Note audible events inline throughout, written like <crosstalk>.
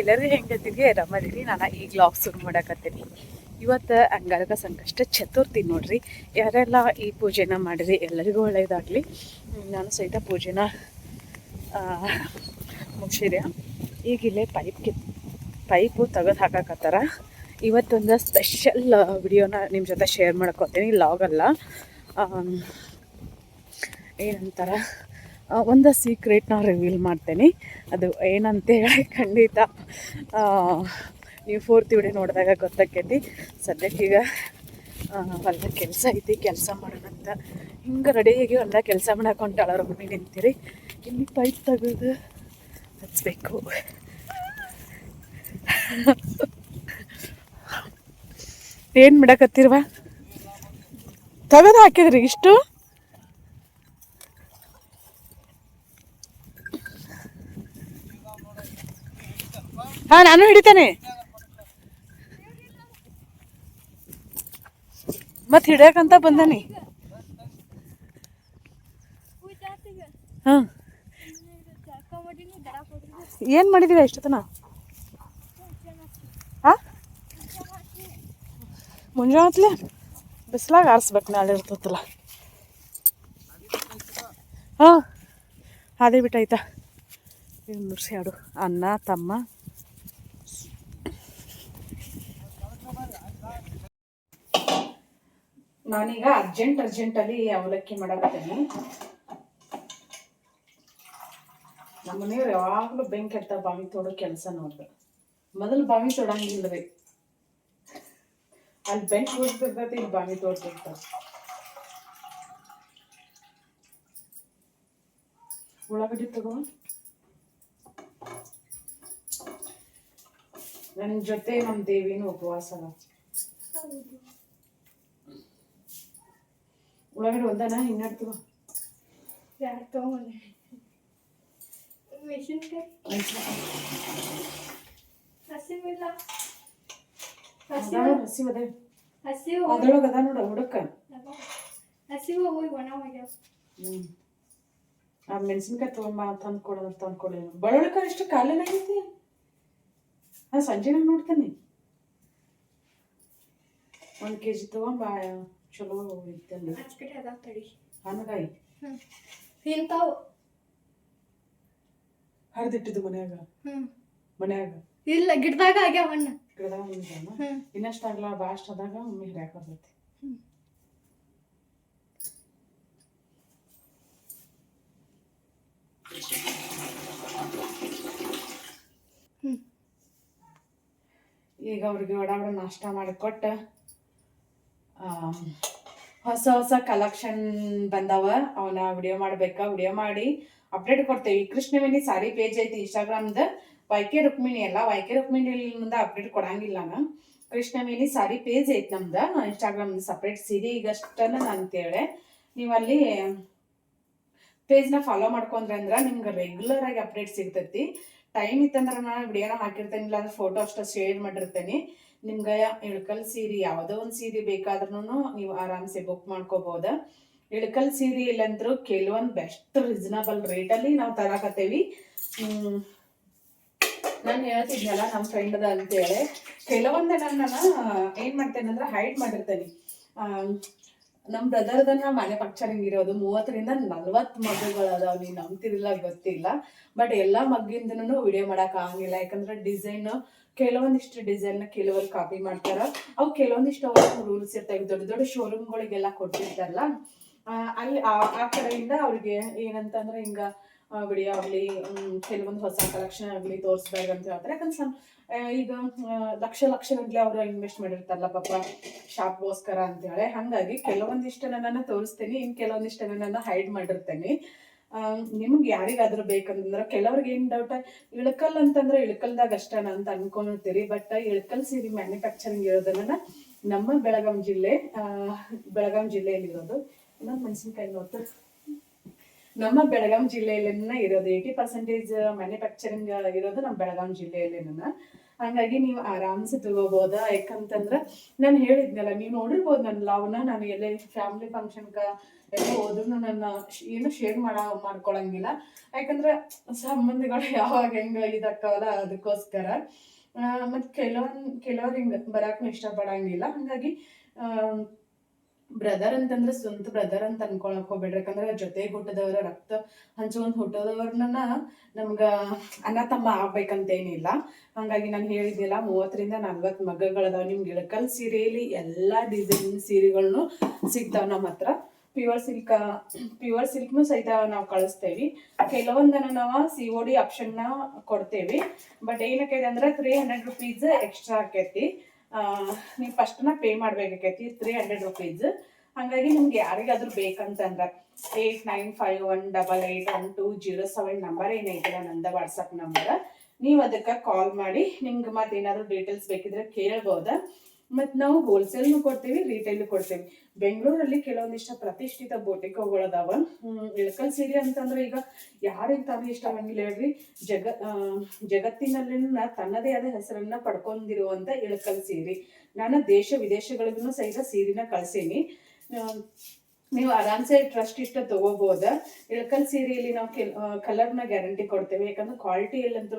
ಎಲ್ಲರಿಗೂ ಹೆಂಗೈತಿಗೆ ರಮದಿರಿ ನಾನು ಈಗ ಲಾಗ್ ಶುರು ಮಾಡಕತ್ತೀನಿ. ಇವತ್ತು ಅಂಗಾರಕ ಸಂಕಷ್ಟ ಚತುರ್ಥಿ ನೋಡ್ರಿ. ಯಾರೆಲ್ಲ ಈ ಪೂಜೆನ ಮಾಡಿರಿ ಎಲ್ಲರಿಗೂ ಒಳ್ಳೆಯದಾಗಲಿ ನಾನು ಸಹಿತ ಪೂಜೆನ ಮುಗಿಸಿದೆ. ಈಗ ಇಲ್ಲೇ ಪೈಪ್ ಕಿ ಪೈಪು ತೆಗೆದು ಹಾಕಕತ್ತಾರ. ಇವತ್ತೊಂದು ಸ್ಪೆಷಲ್ ವಿಡಿಯೋನ ನಿಮ್ಮ ಜೊತೆ ಶೇರ್ ಮಾಡ್ಕೊತೀನಿ. ಲಾಗಲ್ಲ ಏನಂತಾರ? ಒಂದು ಸೀಕ್ರೆಟ್ನ ರಿವೀಲ್ ಮಾಡ್ತೇನೆ. ಅದು ಏನಂತೇಳಿ <laughs> ಖಂಡಿತ ಆ, ನೀವು ಫೋರ್ತ್ ವಿಡಿಯೋ ನೋಡಿದಾಗ ಗೊತ್ತಾಕೈತಿ. ಸದ್ಯಕ್ಕೀಗ ಹೊಲ್ದ ಕೆಲಸ ಐತಿ ಕೆಲಸ ಮಾಡೋಣಂತ ಹಿಂಗೆ ರೆಡಿಯಾಗಿ ಹೊಲ್ದ ಕೆಲಸ ಮಾಡಕ್ಕೆ ರೊಮ್ಮೆ ನಿಂತೀರಿ. ಇಲ್ಲಿ ಪೈಪ್ ತೆಗೆದು ಹಚ್ಚಬೇಕು ಏನು ಮಾಡಕತ್ತಿರ್ವ? ತೆಗೆದು ಹಾಕಿದ್ರಿ ಇಷ್ಟು? ಹಾ, ನಾನು ಹಿಡಿತೇನೆ. ಮತ್ ಹಿಡಿಯಕಂತ ಬಂದಾನಿ. ಹಾ. ಏನ್ ಮಾಡಿದೀವಿ ಎಷ್ಟೊತ್ತನ ಹಾ? ಮುಂಜಾನೆ ಬಿಸಿಲಾಗ ಆರಿಸ್ಬೇಕು ನಾಳೆ ಇರ್ತೈತಲ್ಲ. ಹಾಂ. ಅದೇ ಬಿಟ್ಟಾಯ್ತಾ? ಮುರ್ಸಿ ಹಾಡು ಅನ್ನ ತಮ್ಮ. ನಾನೀಗ ಅರ್ಜೆಂಟ್ ಅರ್ಜೆಂಟಲ್ಲಿ ಅವಲಕ್ಕಿ ಮಾಡಕತ್ತೇನೆ. ನಮ್ಮ ಮನೆಯವ್ರು ಯಾವಾಗಲೂ ಬೆಂಕಿ ಹತ್ತ ಬಾವಿ ತೋಡೋ ಕೆಲಸ ನೋಡ್ರಿ ಮೊದಲು ಬಾವಿ ತೋಡಂಗಿಲ್ಲರಿ ಅಲ್ಲಿ ಬೆಂಕಿ ಉಳಿದಿರ್ತೈತಿ ಇಲ್ಲಿ ಬಾವಿ ತೋಡ್ತಿರ್ತಾರ ಉಳ್ಳಾಗಡ್ಡಿ ತಗೋ. ನನ್ನ ಜೊತೆ ನಮ್ಮ ದೇವಿನೂ ಉಪವಾಸ ಅದ ಉಳ್ಳಾಗಡ್ಡಿ ಒಂದನ ತಗೋ. ಯಾರು ತಗೊಂಡೆ ಮೆಣಸಿನ್ಕಾಯಿ. ಹಸಿವಿಲ್ಲ. ಅದಾವ ಹಸಿ ಅದೇ ಹಸಿವು. ಅದ್ರೊಳಗೆ ಅದ ನೋಡ ಹುಡುಕ. ಹಸಿವು ಹೋಗಿ ಒಣ ಹೋಗ್ಯಾವ ಆ ಮೆಣಸಿನ್ಕಾಯಿ ತಗೊಂಬ ತಂದು ಕೊಡೋದು ತಂದು ಎಷ್ಟು ಕಾಲೇನಾಗೈತಿ ಹಾ ಸಂಜೆ ನೋಡ್ತೇನೆ. ಒಂದು ಕೆ ಜಿ ತಗೊಂಬ ಚಲೋ ಇತ್ತಲ್ಲ. ಆಚ ಕಡೆ ಅದಾವ ತಡಿ. ಇಂತಾವು. ಹರಿದಿಟ್ಟಿದ್ದು ಮನ್ಯಾಗ. ಹ್ಮ್. ಮನ್ಯಾಗ. ಇಲ್ಲ ಗಿಡದಾಗ ಆಗ್ಯಾವ ಹಣ್ಣ ಗಿಡದಾಗ ಹ್ಞೂ ಇನ್ನಷ್ಟು ಆಗ್ಲ ಬಾಸ್ಟ್ ಆದಾಗ ಒಮ್ಮೆ ಹಿಡ್ಯಾಕ ಬರ್ತೈತಿ. ಈಗ ಅವ್ರಿಗೆ ಒಡಾಡ ನಾಷ್ಟ ಮಾಡಿ ಮಾಡಿಕೊಟ್ಟ ಹೊಸ ಹೊಸ ಕಲೆಕ್ಷನ್ ಬಂದವ. ಅವನ ವಿಡಿಯೋ ಮಾಡ್ಬೇಕಾ. ವಿಡಿಯೋ ಮಾಡಿ ಅಪ್ಡೇಟ್ ಕೊಡ್ತೇವೆ. ಕೃಷ್ಣವೇಣಿ ಸಾರಿ ಪೇಜ್ ಐತಿ ಇನ್ಸ್ಟಾಗ್ರಾಮ್ದ ವೈಕೆ ರುಕ್ಮಿಣಿ ಅಲ್ಲ. ವೈಕೆ ರುಕ್ಮಿಣಿ ಮುಂದೆ ಅಪ್ಡೇಟ್ ಕೊಡಂಗಿಲ್ಲ ನಾನು ಕೃಷ್ಣವೇಣಿ ಸಾರಿ ಪೇಜ್ ಐತಿ ನಮ್ದು. ಇನ್ಸ್ಟಾಗ್ರಾಮ್ ಸಪ್ರೇಟ್ ಸೀರೆ ನಾನು ಅಂತೇಳಿ ನೀವು ಅಲ್ಲಿ ಪೇಜ್ನ ಫಾಲೋ ಮಾಡ್ಕೊಂಡ್ರೆ ಅಂದ್ರೆ ನಿಮ್ಗೆ ರೆಗ್ಯುಲರ್ ಆಗಿ ಅಪ್ಡೇಟ್ ಸಿಗ್ತೈತಿ. ಟೈಮ್ ಇತ್ತಂದ್ರೆ ನಾನು ವಿಡಿಯೋನ ಹಾಕಿರ್ತೇನೆ ಇಲ್ಲ ಅಂದ್ರೆ ಫೋಟೋ ಅಷ್ಟು ಶೇರ್ ಮಾಡಿರ್ತೇನೆ. ನಿಮ್ಗೆ ಇಳ್ಕಲ್ ಸೀರೆ ಯಾವುದೋ ಒಂದು ಸೀರೆ ಬೇಕಾದ್ರೂ ನೀವು ಆರಾಮ್ಸೆ ಬುಕ್ ಮಾಡ್ಕೋಬಹುದು ಇಳ್ಕಲ್ ಸೀರೆ ಇಲ್ಲಂದ್ರು ಕೆಲವೊಂದು ಬೆಸ್ಟ್ ರೀಸನಬಲ್ ರೇಟಲ್ಲಿ ನಾವು ತರಾಕತ್ತೇವಿ. ನಾನು ಹೇಳ್ತಿದ್ನಲ್ಲ ನಮ್ಮ ಫ್ರೆಂಡ್ ಅದ ಅಂತೇಳಿ. ಕೆಲವೊಂದೆ ನನ್ನ ಏನು ಮಾಡ್ತೇನೆ ಅಂದ್ರೆ ಹೈಡ್ ಮಾಡಿರ್ತೇನೆ ನಮ್ಮ ಬ್ರದರ್ದನ್ನ ಮ್ಯಾನುಫ್ಯಾಕ್ಚರಿಂಗ್ ಇರೋದು, ಮೂವತ್ತರಿಂದ ನಲ್ವತ್ತು ಅದಾವ ನೀವು ನಂಬ್ತಿರಲಿಲ್ಲ ಗೊತ್ತಿಲ್ಲ. ಬಟ್ ಎಲ್ಲಾ ಮಗ್ಗಿಂದನು ವಿಡಿಯೋ ಮಾಡಕ್ ಆಗಂಗಿಲ್ಲ. ಯಾಕಂದ್ರೆ ಡಿಸೈನ್ ಕೆಲವೊಂದಿಷ್ಟು ಡಿಸೈನ್ ಕೆಲವರು ಕಾಪಿ ಮಾಡ್ತಾರ. ಅವು ಕೆಲವೊಂದಿಷ್ಟು ಅವ್ರ ರೂಲ್ಸ್ ಇರ್ತಾವೆ. ದೊಡ್ಡ ದೊಡ್ಡ ಶೋರೂಮ್ಗಳಿಗೆಲ್ಲ ಕೊಟ್ಟಿರ್ತಾರಲ್ಲ ಅಲ್ಲಿ ಆ ಕಡೆಯಿಂದ ಅವ್ರಿಗೆ ಏನಂತಂದ್ರೆ ಹಿಂಗ ವಿಡಿಯೋ ಆಗಲಿ ಕೆಲವೊಂದು ಹೊಸ ಕಲೆಕ್ಷನ್ ಆಗಲಿ ತೋರಿಸ್ಬೇಕು ಅಂತ ಹೇಳ್ತಾರೆ. ಯಾಕಂದ್ರೆ ಸಣ್ಣ ಈಗ ಲಕ್ಷ ಲಕ್ಷ ಗಂಟ್ಲೆ ಅವರು ಇನ್ವೆಸ್ಟ್ ಮಾಡಿರ್ತಾರಲ್ಲ ಪಾಪ ಶಾಪ್ಗೋಸ್ಕರ ಅಂತ ಹೇಳಿ ಹಂಗಾಗಿ ಕೆಲವೊಂದಿಷ್ಟು ನನ್ನ ತೋರಿಸ್ತೀನಿ, ಇನ್ ಕೆಲವೊಂದಿಷ್ಟು ನಾನು ಹೈಡ್ ಮಾಡಿರ್ತೇನೆ. ನಿಮ್ಗೆ ಯಾರಿಗಾದ್ರೂ ಬೇಕಂತಂದ್ರೆ, ಕೆಲವ್ರಿಗೆ ಏನು ಡೌಟ್ ಇಳಕಲ್ ಅಂತಂದ್ರೆ ಇಳಕಲ್ದಾಗ ಅಷ್ಟನ ಅಂತ ಅನ್ಕೊಂಡಿರ್ತೀರಿ ಬಟ್ ಇಳಕಲ್ ಸೀರೆ ಮ್ಯಾನುಫ್ಯಾಕ್ಚರಿಂಗ್ ಇರೋದನ್ನ ನಮ್ಮ ಬೆಳಗಾಂ ಜಿಲ್ಲೆ ಬೆಳಗಾಂ ಜಿಲ್ಲೆಯಲ್ಲಿ ಇರೋದು ಇನ್ನೊಂದು ಮೆಣಸಿನ್ಕಾಯಿ ನೋಡ್ತಾ ನಮ್ಮ ಬೆಳಗಾಂ ಜಿಲ್ಲೆಯಲ್ಲೇನ ಇರೋದು ಏಯ್ಟಿ ಪರ್ಸೆಂಟೇಜ್ ಮ್ಯಾನುಫ್ಯಾಕ್ಚರಿಂಗ್ ಇರೋದು ನಮ್ಮ ಬೆಳಗಾಂ ಜಿಲ್ಲೆಯಲ್ಲೇನ ಹಂಗಾಗಿ ನೀವು ಆರಾಮ್ಸೆ ತಗೋಬೋದ? ಯಾಕಂತಂದ್ರ ನಾನು ಹೇಳಿದ್ನಲ್ಲ, ನೀವು ನೋಡಿರ್ಬೋದು ನನ್ನ ಲಾವ್ನ, ನಾನು ಎಲ್ಲೇ ಫ್ಯಾಮಿಲಿ ಫಂಕ್ಷನ್ಗ ಎಲ್ಲ ಹೋದ್ರು ನನ್ನ ಏನು ಶೇರ್ ಮಾಡ, ಮಾಡ್ಕೊಳಂಗಿಲ್ಲ. ಯಾಕಂದ್ರೆ ಸಂಬಂಧಿಗಳು ಯಾವಾಗ ಹೆಂಗ ಇದಾಗ್ತಾವಲ್ಲ ಅದಕ್ಕೋಸ್ಕರ. ಮತ್ತೆ ಮತ್ ಕೆಲವೊಂದ್ ಕೆಲವ್ರು ಹಿಂಗ ಬರಾಕ್ನು ಇಷ್ಟಪಡಂಗಿಲ್ಲ. ಹಂಗಾಗಿ ಬ್ರದರ್ ಅಂತಂದ್ರೆ ಸ್ವಂತ ಬ್ರದರ್ ಅಂತ ಅನ್ಕೊಳಕ್ ಹೋಗ್ಬೇಡ್ರಿ. ಯಾಕಂದ್ರೆ ಜೊತೆ ಹುಟ್ಟದವ್ರ ರಕ್ತ ಹಂಚುವಂತ ಹುಟ್ಟದವ್ರನ್ನ ನಮ್ಗ ಅಣ್ಣ ತಮ್ಮ ಆಗ್ಬೇಕಂತ ಏನಿಲ್ಲ ಹಂಗಾಗಿ ನಾನು ಹೇಳಿದ್ದಿಲ್ಲ ಮೂವತ್ತರಿಂದ ನಲ್ವತ್ತು ಮಗಗಳದಾವ ನಿಮ್ಗೆ ಇಳಕಲ್ ಸೀರೆಯಲ್ಲಿ ಎಲ್ಲಾ ಡಿಸೈನ್ ಸೀರೆಗಳನ್ನು ಸಿಗ್ತಾವ ನಮ್ಮ ಹತ್ರ. ಪ್ಯೂರ್ ಸಿಲ್ಕ್ ಪ್ಯೂರ್ ಸಿಲ್ಕ್ನು ಸಹಿತ ನಾವು ಕಳಿಸ್ತೇವಿ. ಕೆಲವೊಂದನ್ನ ನಾವು ಸಿ ಒ ಡಿ ಆಪ್ಷನ್ನ ಕೊಡ್ತೇವಿ. ಬಟ್ ಏನಕ್ಕೆ ಅಂದ್ರೆ ತ್ರೀ ಹಂಡ್ರೆಡ್ ರುಪೀಸ್ ಎಕ್ಸ್ಟ್ರಾ ಆಕೈತಿ. ನೀವು ಫಸ್ಟ್ನ ಪೇ ಮಾಡ್ಬೇಕಾಗೈತಿ ತ್ರೀ ಹಂಡ್ರೆಡ್ ರುಪೀಸ್ ಹಾಗಾಗಿ ನಿಮ್ಗೆ ಯಾರಿಗಾದ್ರೂ ಬೇಕಂತಂದ್ರೆ eight nine five one double eight one two zero seven number ಏನೈತಿಲ್ಲ ನಂದ ವಾಟ್ಸಪ್ ನಂಬರ್ ನೀವು ಅದಕ್ಕೆ ಕಾಲ್ ಮಾಡಿ ನಿಮ್ಗೆ ಮತ್ತೆ ಏನಾದರೂ ಡೀಟೇಲ್ಸ್ ಬೇಕಿದ್ರೆ ಕೇಳ್ಬೋದ. ಮತ್ತು ನಾವು ಹೋಲ್ಸೇಲ್ನು ಕೊಡ್ತೀವಿ ರಿಟೇಲ್ ಕೊಡ್ತೀವಿ. ಬೆಂಗಳೂರಲ್ಲಿ ಕೆಲವೊಂದಿಷ್ಟು ಪ್ರತಿಷ್ಠಿತ ಬೋಟಿಕೋಗಳದಾವ ಇಳಕಲ್ ಸೀರೆ ಅಂತಂದ್ರೆ ಈಗ ಯಾರಿಗೆ ತಾನೇ ಇಷ್ಟ ಆಗಂಗಿಲ್ಲ ಹೇಳ್ರಿ. ಜಗ ಜಗತ್ತಿನಲ್ಲಿ ತನ್ನದೇ ಆದ ಹೆಸರನ್ನ ಪಡ್ಕೊಂಡಿರುವಂತ ಇಳಕಲ್ ಸೀರೆ ನಾನು ದೇಶ ವಿದೇಶಗಳಿಗೂ ಸಹಿತ ಸೀರೆನ ಕಳ್ಸೀನಿ. ನೀವು ಆರಾಮ್ಸೆ ಟ್ರಸ್ಟ್ ಇಷ್ಟ ತಗೋಬಹುದ ಇಳಕಲ್ ಸೀರೆಯಲ್ಲಿ ನಾವು ಕೆಲ್ ಕಲರ್ನ ಗ್ಯಾರಂಟಿ ಕೊಡ್ತೇವೆ. ಯಾಕಂದ್ರೆ ಕ್ವಾಲಿಟಿ ಅಂತ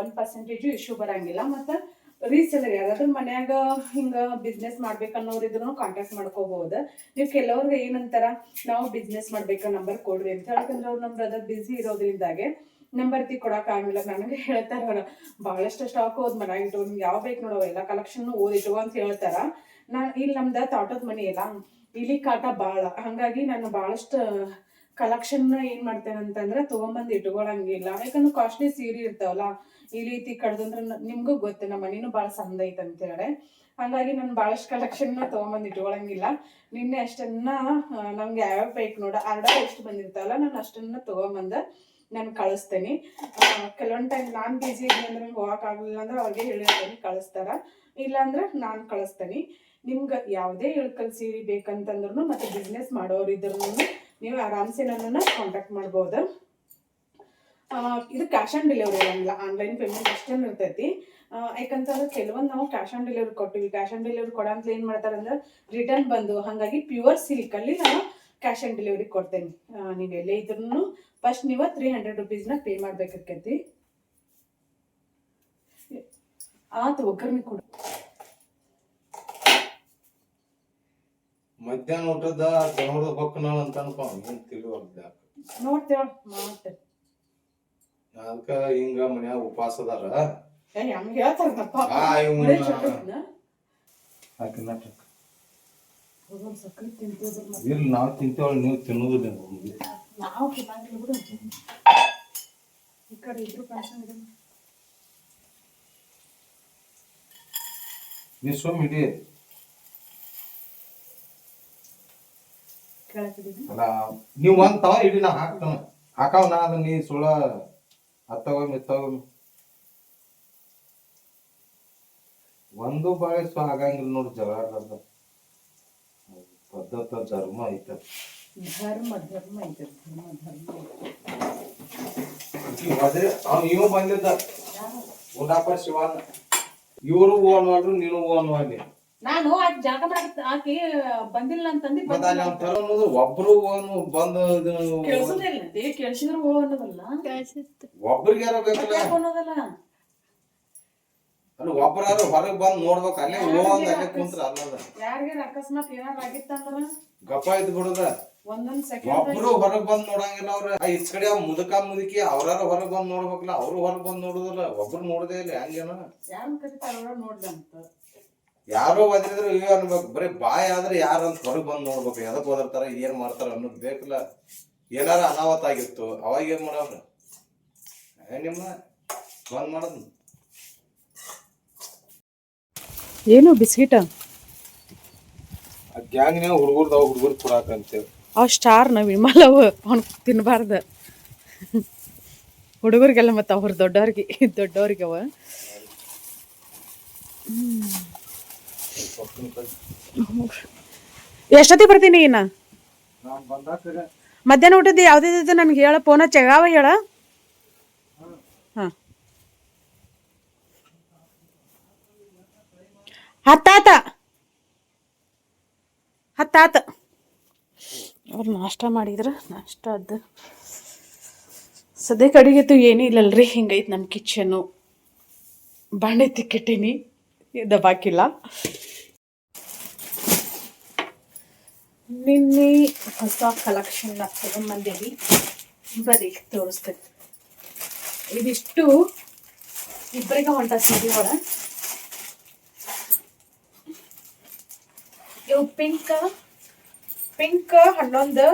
ಒನ್ ಪರ್ಸೆಂಟೇಜು ಇಶ್ಯೂ ಬರಂಗಿಲ್ಲ. ಮತ್ತು ರೀಸೆಲರ್ ಯಾರಾದ್ರೂ ಮನ್ಯಾಗ ಹಿಂಗ ಬಿಸ್ನೆಸ್ ಮಾಡ್ಬೇಕನ್ನೋರಿದ್ರು ಕಾಂಟ್ಯಾಕ್ಟ್ ಮಾಡ್ಕೋಬಹುದು ನೀವು ಕೆಲವ್ರಿಗೆ ಏನಂತಾರ, ನಾವು ಬಿಸ್ನೆಸ್ ಮಾಡ್ಬೇಕ ನಂಬರ್ ಕೊಡ್ರಿ ಅಂತ ಯಾಕಂದ್ರೆ ಅವ್ರು ನಮ್ಮ ಬ್ರದರ್ ಬಿಸಿ ಇರೋದ್ರಿಂದಾಗೆ. ನಂಬರ್ ತಿ ಕೊಡಕ್ ಆಗಿಲ್ಲ ನನಗೆ ಹೇಳ್ತಾರ ಬಹಳಷ್ಟು ಸ್ಟಾಕ್ ಹೋದ್ ಮನ್ಯಾಗ ಇಟ್ಟು, ನಿಮ್ಗೆ ಯಾವ ಬೇಕು ನೋಡೋ ಎಲ್ಲ ಕಲೆಕ್ಷನ್ ಓದಿಟ್ಟು ಅಂತ ಹೇಳ್ತಾರ. ನಾನು ಇಲ್ಲಿ ನಮ್ದ ತೋಟದ ಮನಿ ಇಲ್ಲ ಇಲ್ಲಿ ಕಾಟ ಬಾಳ. ಹಂಗಾಗಿ ನಾನು ಬಹಳಷ್ಟು ಕಲೆಕ್ಷನ್ ಏನ್ ಮಾಡ್ತೇನೆ ಅಂತಂದ್ರೆ ತಗೊಂಬಂದ್ ಇಟ್ಕೊಳಂಗಿಲ್ಲ. ಯಾಕಂದ್ರೆ ಕಾಸ್ಟ್ಲಿ ಸೀರೆ ಇರ್ತಾವಲ್ಲ ಈ ರೀತಿ ಕಡ್ದಂದ್ರೆ ನಿಮ್ಗೂ ಗೊತ್ತು, ನಮ್ಮ ಮನೇನು ಭಾಳ ಸಂದ ಐತೆ ಅಂತ ಹೇಳಿ ಹಂಗಾಗಿ ನಾನು ಭಾಳಷ್ಟು ಕಲೆಕ್ಷನ್ ತಗೊಂಬಂದ್ ಇಟ್ಕೊಳಂಗಿಲ್ಲ. ನಿನ್ನೆ ಅಷ್ಟನ್ನ ನಮ್ಗೆ ಯಾವ್ಯಾವ ಬೇಕು ನೋಡ ಆರ್ಡರ್ ಎಷ್ಟು ಬಂದಿರ್ತಾವಲ್ಲ, ನಾನು ಅಷ್ಟನ್ನ ತಗೊಂಬಂದ ನಾನು ಕಳಿಸ್ತೇನೆ. ಕೆಲವೊಂದು ಟೈಮ್ ನಾನು ಬಿಜಿ ಇದ್ದೀನಿ ಅಂದ್ರೆ ನಂಗೆ ಹೋಗಕ್ ಆಗಲಿಲ್ಲ ಅಂದ್ರೆ ಅವ್ರಿಗೆ ಹೇಳಿರ್ತೇನೆ, ಕಳಿಸ್ತಾರ. ಇಲ್ಲಾಂದ್ರೆ ನಾನು ಕಳಿಸ್ತೇನೆ. ನಿಮ್ಗೆ ಯಾವುದೇ ಇಳ್ಕಲ್ ಸೀರೆ ಬೇಕಂತಂದ್ರೂ ಮತ್ತೆ ಬಿಸ್ನೆಸ್ ಮಾಡೋರು ಇದ್ರೂ ನೀವು ಆರಾಮ್ಸೆ ನನ್ನನ್ನು ಕಾಂಟ್ಯಾಕ್ಟ್ ಮಾಡ್ಬೋದು. ಇದು ಕ್ಯಾಶ್ ಆನ್ ಡೆಲಿವರಿ ಇರಂಗಿಲ್ಲ ಆನ್ಲೈನ್ ಪೇಮೆಂಟ್ ಅಷ್ಟೇ ಇರ್ತೈತಿ. ಯಾಕಂತಂದ್ರೆ ಕೆಲವೊಂದು ನಾವು ಕ್ಯಾಶ್ ಆನ್ ಡೆಲಿವರಿ ಕೊಟ್ಟಿವಿ. ಕ್ಯಾಶ್ ಆನ್ ಡೆಲಿವರಿ ಕೊಡಂತ ಏನು ಮಾಡ್ತಾರೆ ಅಂದ್ರೆ ರಿಟರ್ನ್ ಬಂದು ಹಾಗಾಗಿ ಪ್ಯೂರ್ ಸಿಲ್ಕಲ್ಲಿ ನಾನು ಕ್ಯಾಶ್ ಆನ್ ಡೆಲಿವರಿ ಕೊಡ್ತೇನೆ. ನೀವು ಎಲ್ಲೇ ಇದ್ರೂ ಫಸ್ಟ್ ನೀವು ತ್ರೀ ಹಂಡ್ರೆಡ್ ರುಪೀಸ್ನ ಪೇ ಮಾಡ್ಬೇಕಾಕೈತಿ. ಆತ ಒಗ್ಗರಣೆ ಕೊಡು. ಮಧ್ಯಾಹ್ನ ಊಟದ ಹೊಕ್ಕನಾಳ ಅಂತ ಅನ್ಕೊಂಡು ಏನ್ ತಿಳಿವಲ್ದ ನೋಡ್ತೇವ ಮಾಡ್ತೇವೆ ಅದಕ್ಕ ಹಿಂಗ ಮನ್ಯಾಗ ಉಪವಾಸ ಅದಾರ. ಇಲ್ಲಿ ನಾವ್ ತಿಂತೇವಳ ನೀವು ತಿನ್ನೋದಿಲ್ಲ ನಾವು ನೀ ಸುಮ್ ಕೇಳತ್ತಿದ್ದೀನಿ ಅಲ್ಲ ನೀವ್ ಒಂದ್ ತವ ಇಡಿ ನಾ ಹಾಕ್ತಾನ. ಹಾಕಾವ್ ನಾ ಅದ ನೀ ಸುಳ ಹತ್ತವ ಮಿತ್ತವ ಒಂದು ಬಾಳೆ ಸ್ವ ಆಗಂಗಿಲ್ಲ ನೋಡಿ ಜಗಳ ಪದ್ಧತ ಧರ್ಮ ಐತ ಧರ್ಮ ಧರ್ಮ ಐತೆ ಧರ್ಮ ಧರ್ಮ ಐತೆ. ಹೋದ್ರೆ ಅವ್ ಇವ ಬಂದಿದ್ದ ಉಡಾಪ ಶಿವಾನ. ಇವರು ಓನ್ ಮಾಡ್ರು ನೀನು ಓನ್ ಮಾಡಿ ನಾನು ಆಕಿ ಜಾಗ ಮಾಡಕ್ ಆಕಿ ಬಂದಿಲ್ಲ ಅಂತಂದಿ ಮತ್ತ ಅಲ್ಲಿ ಅವ್ನ್ ತರ ಅನ್ನೋದು ಒಬ್ರು ಓನ್ ಬಂದು ಇದು ಕೇಳಿಸೋದಿಲ್ಲ ಏ ಕೇಳಿಸಿದ್ರು ಓ ಅನ್ನೋದಲ್ಲ. ಒಬ್ರಿಗೆ ಯಾರೋ ಬೇಕಲ್ಲ ಯಾಕೆ ಅನ್ನೋದಲ್ಲ? ಅಲ್ಲಿ ಹೊರಗ್ ಬಂದ್ ನೋಡ್ಬೇಕು ಅಲ್ಲೇ ಅಂದ್ ಅಲ್ಲೇ ಕುಂತ್ರ ಅಲ್ಲದ. ಯಾರಿಗಾರ ಅಕಸ್ಮಾತ್ ಏನಾರ ಆಗಿತ್ತಂದ್ರ ಗಪ್ಪ ಇದ್ ಬಿಡುದ. ಒಂದೊಂದ್ ಸೆಕೆಂಡ್ ಒಬ್ರು ಹೊರಗ್ ಬಂದ್ ನೋಡಂಗಿಲ್ಲ ಅವ್ರ. ಈ ಕಡೆ ಆ ಮುದುಕ ಮುದುಕಿ ಅವ್ರಾರ ಹೊರಗ್ ಬಂದ್ ನೋಡ್ಬೇಕಲ್ಲ ಅವ್ರು ಹೊರಗ್ ಬಂದ್ ನೋಡುದಲ್ಲ. ಒಬ್ರು ನೋಡದೇ ಇಲ್ಲ ಹಂಗೇನ. ಯಾರು ಕರಿತಾರ ನೋಡ್ದಂತ ಯಾರೋ ಓದಿದ್ರು ಇವ್ ಅನ್ಬೇಕು. ಬರೀ ಬಾಯ್ ಆದ್ರೆ ಯಾರು ಅಂತ ಹೊರಗ್ ಬಂದ್ ನೋಡ್ಬೇಕು. ಎದಕ್ಕೆ ಓದಿರ್ತಾರ ಏನ್ ಮಾಡ್ತಾರ ಅನ್ನೋದ್ ಬೇಕಲ್ಲ. ಏನಾರ ಅನಾಹುತ ಆಗಿತ್ತು ಅವಾಗ ಏನ್ ಮಾಡೋರು? ನಿಮ್ಮ ಬಂದ್ ಮಾಡೋದು ಏನು ಬಿಸ್ಕಿಟ? ಆ ಗ್ಯಾಂಗ್ನ್ಯಾಗ ಹುಡುಗರ್ದಾವ ಹುಡುಗರ್ ಕೊಡಾಕಂತೇಳಿ ಅವ್ ಸ್ಟಾರ್ನ ಅವ ಅವ್ನು ತಿನ್ನಬಾರ್ದ ಹುಡುಗರಿಗೆಲ್ಲ ಮತ್ತೆ ಅವ್ರ ದೊಡ್ಡವ್ರಿಗೆ ದೊಡ್ಡವ್ರಿಗೆ ಅವ. ಎಷ್ಟೊತ್ತಿಗೆ ಬರ್ತೀನಿ ಇನ್ನ? ಮಧ್ಯಾಹ್ನ ಊಟದ ಯಾವ್ದಿದ್ದು ನನ್ಗೆ ಹೇಳ, ಪೋನ ಚಗಾವ ಹೇಳ. ಹಾಂ. ಹತ್ತಾತ. ಹತ್ತಾತ. ಅವ್ರು ನಾಷ್ಟ ಮಾಡಿದ್ರು, ನಾಷ್ಟ ಅದು. ಸದ್ಯಕ್ಕೆ ತು ಏನೂ ಇಲ್ಲಲ್ರಿ, ಹಿಂಗೈತೆ ನಮ್ಮ ಕಿಚನು ಬಾಂಡೆ ತಿಕ್ಕಿಟ್ಟೀನಿ ದಬಾಕಿಲ್ಲ ನಿನ್ನೆ ಹೊಸ ಕಲೆಕ್ಷನ್ ತಗೊಂಬಂದೇವಿ ಬರೀ ತೋರಿಸ್ತೇವೆ ಇದಿಷ್ಟು ಇಬ್ಬರಿಗೆ ಹೊಂಟ ಕೂಡ ಇವು ಪಿಂಕ್ ಪಿಂಕ್ ಹನ್ನೊಂದು